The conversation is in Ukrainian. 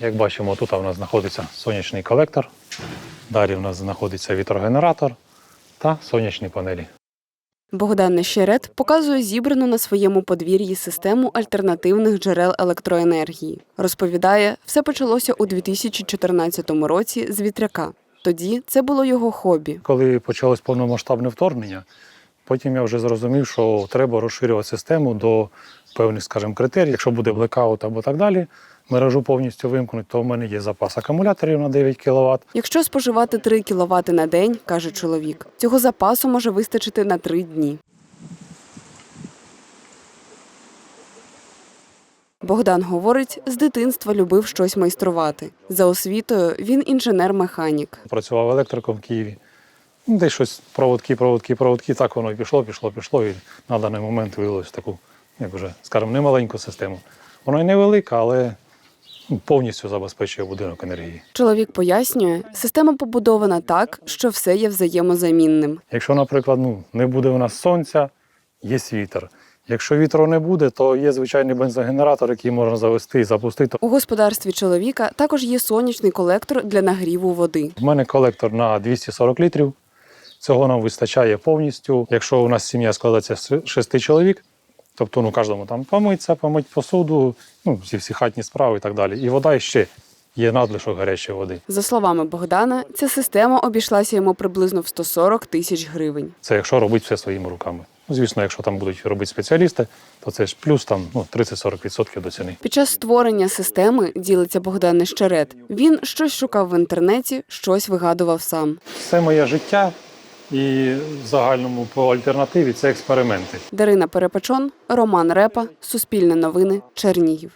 Як бачимо, тут у нас знаходиться сонячний колектор, далі у нас знаходиться вітрогенератор та сонячні панелі. Богдан Нещерет показує зібрану на своєму подвір'ї систему альтернативних джерел електроенергії. Розповідає, все почалося у 2014 році з вітряка. Тоді це було його хобі. Коли почалось повномасштабне вторгнення, потім я вже зрозумів, що треба розширювати систему до певних, скажімо, критерій. Якщо буде блекаут або так далі, мережу повністю вимкнуть, то в мене є запас акумуляторів на 9 кВт. Якщо споживати 3 кВт на день, каже чоловік, цього запасу може вистачити на 3 дні. Богдан говорить, з дитинства любив щось майструвати. За освітою він інженер-механік. Працював електриком в Києві. Ну, Десь щось проводки, проводки, проводки. Так воно і пішло, пішло, пішло. І на даний момент вилилось таку, як вже, скажімо, немаленьку систему. Вона й невелика, але ну, повністю забезпечує будинок енергії. Чоловік пояснює, система побудована так, що все є взаємозамінним. Якщо, наприклад, ну, не буде у нас сонця, є вітер. Якщо вітру не буде, то є звичайний бензогенератор, який можна завести і запустити. У господарстві чоловіка також є сонячний колектор для нагріву води. У мене колектор на 240 літрів. Цього нам вистачає повністю. Якщо у нас сім'я складається з шести чоловік, тобто ну, кожному там помиться, помить посуду, ну, всі, всі хатні справи і так далі. І вода ще є надлишок гарячої води. За словами Богдана, ця система обійшлася йому приблизно в 140 тисяч гривень. Це якщо робити все своїми руками. Ну, звісно, якщо там будуть робити спеціалісти, то це ж плюс там ну, 30-40% до ціни. Під час створення системи ділиться Богдан Нещерет. Він щось шукав в інтернеті, щось вигадував сам. Все моє життя і в загальному по альтернативі це експерименти. Дарина Перепечон, Роман Репа, Суспільне новини, Чернігів.